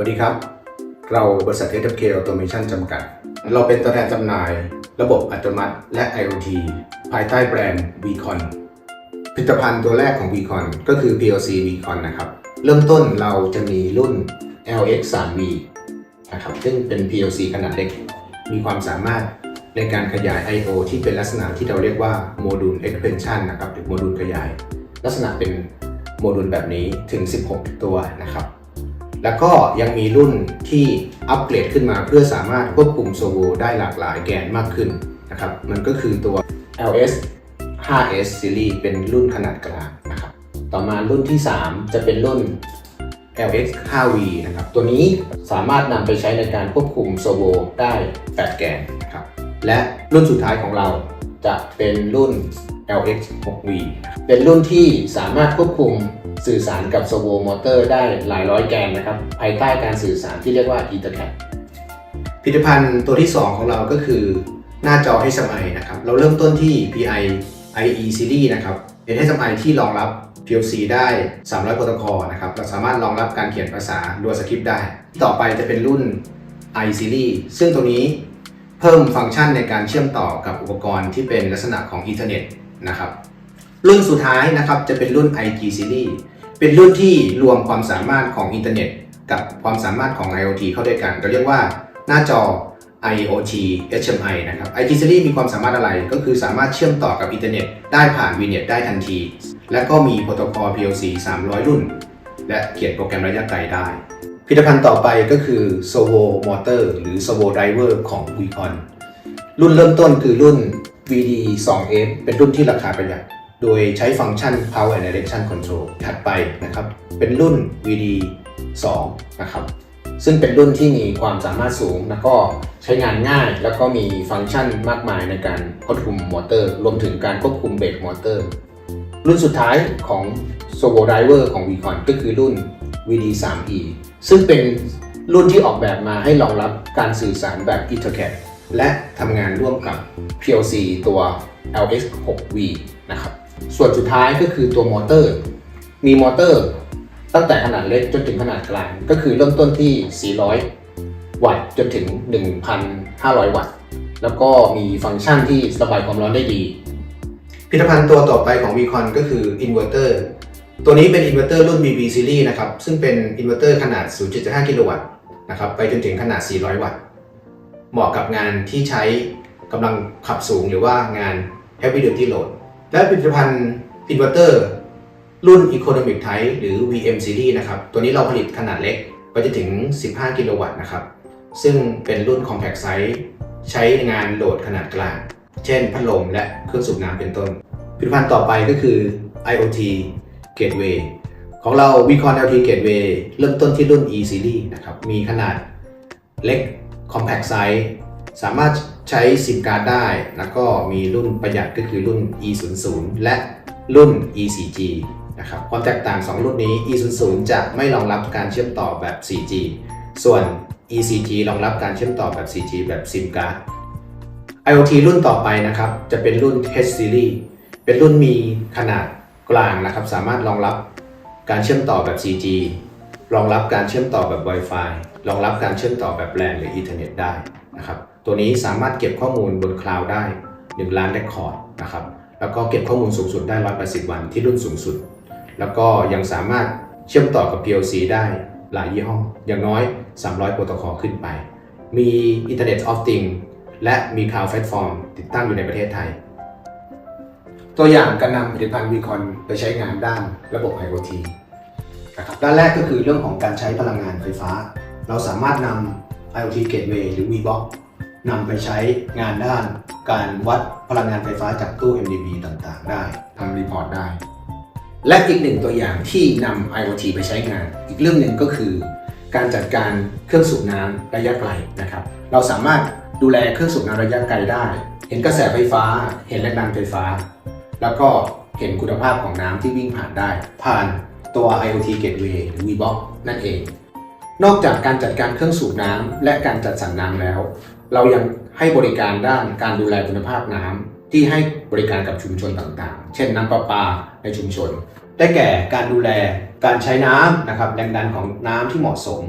วัสดีครับ เราบริษัท SFK Automation จำกัด เราเป็นตัวแทนจำหน่าย ระบบอัตโนมัติและ IoT ภายใต้แบรนด์ Vcon ผลิตภัณฑ์ตัวแรกของ Vcon ก็คือ PLC Vcon นะครับ เริ่มต้นเราจะมีรุ่น LX 3V นะครับ ซึ่งเป็น PLC ขนาดเล็ก มีความสามารถในการขยาย I/O ที่เป็นลักษณะที่เราเรียกว่า Module Expansion นะครับหรือโมดูลขยาย ลักษณะเป็นโมดูลแบบนี้ถึง 16 ตัวนะครับ แล้วก็ยังมีรุ่นที่อัปเกรดขึ้นมาเพื่อสามารถควบคุมโซโวได้หลากหลายแกนมากขึ้นนะครับ มันก็คือตัว LS 5S Series เป็นรุ่นขนาดกลางนะครับ ต่อมารุ่นที่ 3 จะเป็นรุ่น LX 5V นะครับ ตัวนี้สามารถนำไปใช้ในการควบคุมโซโวได้ 8 แกนนะครับ และรุ่นสุดท้ายของเรา จะเป็นรุ่น LX 6V เป็นรุ่นที่สามารถควบคุมสื่อสารกับโซโวมอเตอร์ได้หลายร้อยแกนนะครับภายใต้การสื่อสารที่เรียกว่า Ethercat ผลิตภัณฑ์ตัวที่ 2 ของเราก็คือหน้าจอ HMI นะครับ เราเริ่มต้นที่ PI IE Series นะครับ เป็น HMI ที่รองรับ PLC ได้ 300 โปรโตคอลนะครับ เราสามารถรองรับการเขียนภาษาดัวสคริปต์ได้ ต่อไปจะเป็นรุ่น i Series ซึ่งตัวนี้ เพิ่มฟังก์ชันในการเชื่อมต่อกับอุปกรณ์ที่เป็นลักษณะของอินเทอร์เน็ตนะครับรุ่นสุดท้ายนะครับจะเป็นรุ่น IG Series เป็นรุ่นที่รวมความสามารถของอินเทอร์เน็ต กับความสามารถของ IoT เข้าด้วยกันเราเรียกว่าหน้าจอ IoT HMI นะครับ IG Series มีความสามารถอะไรก็คือสามารถเชื่อมต่อกับอินเทอร์เน็ตได้ผ่าน VNet ได้ทันที และก็มีโปรโตคอล PLC 300 รุ่น และเขียนโปรแกรมระยะไกลได้ ผลิตภัณฑ์ต่อไปก็คือ Servo Motor หรือ Servo Driver ของ Vicon รุ่นเริ่มต้นคือรุ่น VD 2F เป็นรุ่นที่ราคาประหยัด โดยใช้ฟังก์ชัน Power and Direction Control ถัดไปนะครับ เป็นรุ่น VD 2นะครับ ซึ่งเป็นรุ่นที่มีความสามารถสูง แล้วก็ใช้งานง่าย แล้วก็มีฟังก์ชันมากมายในการควบคุมมอเตอร์ รวมถึงการควบคุมเบรกมอเตอร์ รุ่นสุดท้ายของ Servo Driver ของ Vicon ก็คือรุ่น VD 3E ซึ่งเป็นรุ่นที่ออกแบบมาให้รองรับการสื่อสารแบบ Ethercat และทำงานร่วมกับ PLC ตัว LX 6V นะครับ ส่วนสุดท้ายก็คือตัวมอเตอร์ มีมอเตอร์ตั้งแต่ขนาดเล็กจนถึงขนาดกลาง ก็คือเริ่มต้นที่ 400 วัตต์จนถึง 1,500 วัตต์ แล้วก็มีฟังก์ชันที่ระบายความร้อนได้ดี ผลิตภัณฑ์ตัวต่อไปของ Vicon ก็คืออินเวอร์เตอร์ ตัวนี้เป็นอินเวอร์เตอร์รุ่น BB Series นะครับ ซึ่งเป็นอินเวอร์เตอร์ขนาด0.5กิโลวัตต์นะครับไปจนถึงขนาด 400 วัตต์ เหมาะกับงานที่ใช้กำลังขับสูงหรือว่างาน Heavy Duty Load และผลิตภัณฑ์อินเวอร์เตอร์รุ่น Economic Type หรือ VM Series นะครับ ตัวนี้เราผลิตขนาดเล็กไปจนถึง 15 กิโลวัตต์นะครับ ซึ่งเป็นรุ่น Compact Size ใช้งานโหลดขนาดกลาง เช่น พัดลมและเครื่องสูบน้ำเป็นต้น ผลิตภัณฑ์ต่อไปก็คือ IoT Gateway ของเรา Vicon LT Gateway เริ่มต้นที่รุ่น E Series นะครับ มีขนาดเล็ก Compact Size สามารถใช้ซิมการ์ดได้ แล้วก็มีรุ่นประหยัดก็คือรุ่น E00 และรุ่น E4G นะครับ ความแตกต่าง 2 รุ่นนี้ E00 จะไม่รองรับการเชื่อมต่อแบบ 4G ส่วน E4G รองรับการเชื่อมต่อแบบ 4G แบบซิมการ์ด IoT รุ่นต่อไปนะครับ จะเป็นรุ่น H Series เป็นรุ่นมีขนาด กลางนะครับ สามารถรองรับการเชื่อมต่อแบบ 4G รองรับการเชื่อมต่อแบบ Wi-Fi รองรับการเชื่อมต่อแบบ LAN หรือ Ethernet ได้นะครับตัวนี้สามารถเก็บข้อมูลบนคลาวด์ได้ 1 ล้านเรคคอร์ดนะครับแล้วก็เก็บข้อมูลสูงสุดได้ 180 วันที่รุ่นสูงสุด แล้วก็ยังสามารถเชื่อมต่อกับ PLC ได้หลายยี่ห้อ อย่างน้อย 300 โปรโตคอลขึ้นไป มี Internet of Things และมี Cloud Platform ติดตั้งอยู่ในประเทศไทย ตัวอย่างการนำผลิตภัณฑ์ Vicon ไปใช้งานด้านระบบ IoT นะครับด้านแรกก็คือเรื่องของการใช้พลังงานไฟฟ้า เราสามารถนำ IoT Gateway หรือ VBox นำไปใช้งานด้านการวัดพลังงานไฟฟ้าจากตู้ MDB ต่างๆ ได้ทำรีพอร์ตได้ และอีกหนึ่งตัวอย่างที่นำ IoT ไปใช้งาน อีกเรื่องหนึ่งก็คือ การจัดการเครื่องสูบน้ำระยะไกลนะครับ เราสามารถดูแลเครื่องสูบน้ำระยะไกลได้ เห็นกระแสไฟฟ้า เห็นแรงดันไฟฟ้า แล้วก็เห็นคุณภาพของน้ำที่วิ่งผ่านได้ ผ่านตัว IoT Gateway หรือ VBox นั่นเอง นอกจากการจัดการเครื่องสูบน้ำและการจัดสรรน้ำแล้ว เรายังให้บริการด้านการดูแลคุณภาพน้ำที่ให้บริการกับชุมชนต่างๆ เช่นน้ำประปาในชุมชน ได้แก่การดูแลการใช้น้ำนะครับแรงดันของน้ำที่เหมาะสม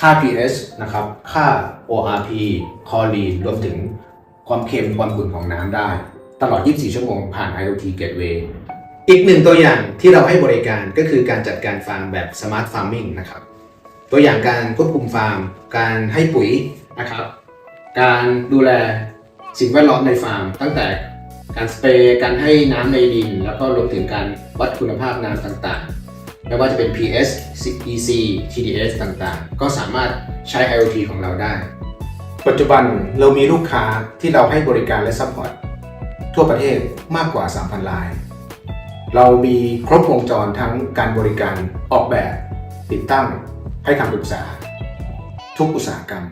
ค่า pH นะครับ ค่า ORP คอรีนรวมถึงความเค็มความขุ่นของน้ำได้ ตลอด 24 ชั่วโมงผ่าน IoT Gateway อีกหนึ่งตัวอย่างที่เราให้บริการก็คือการจัดการฟาร์มแบบ Smart Farming นะครับ ตัวอย่างการควบคุมฟาร์ม การให้ปุ๋ยนะครับ การดูแลสิ่งแวดล้อมในฟาร์ม ตั้งแต่การสเปรย์การให้น้ำในดิน แล้วก็รวมถึงการวัดคุณภาพน้ำต่างๆ ไม่ว่าจะเป็น PS EC TDS ต่างๆ ก็สามารถใช้ IoT ของเราได้ ปัจจุบันเรามีลูกค้าที่เราให้บริการและซัพพอร์ต ทั่วประเทศมากกว่า 3,000 ลาย เรามีครบวงจรทั้งการบริการออกแบบติดตั้งให้คำปรึกษา ทุกอุตสาหกรรม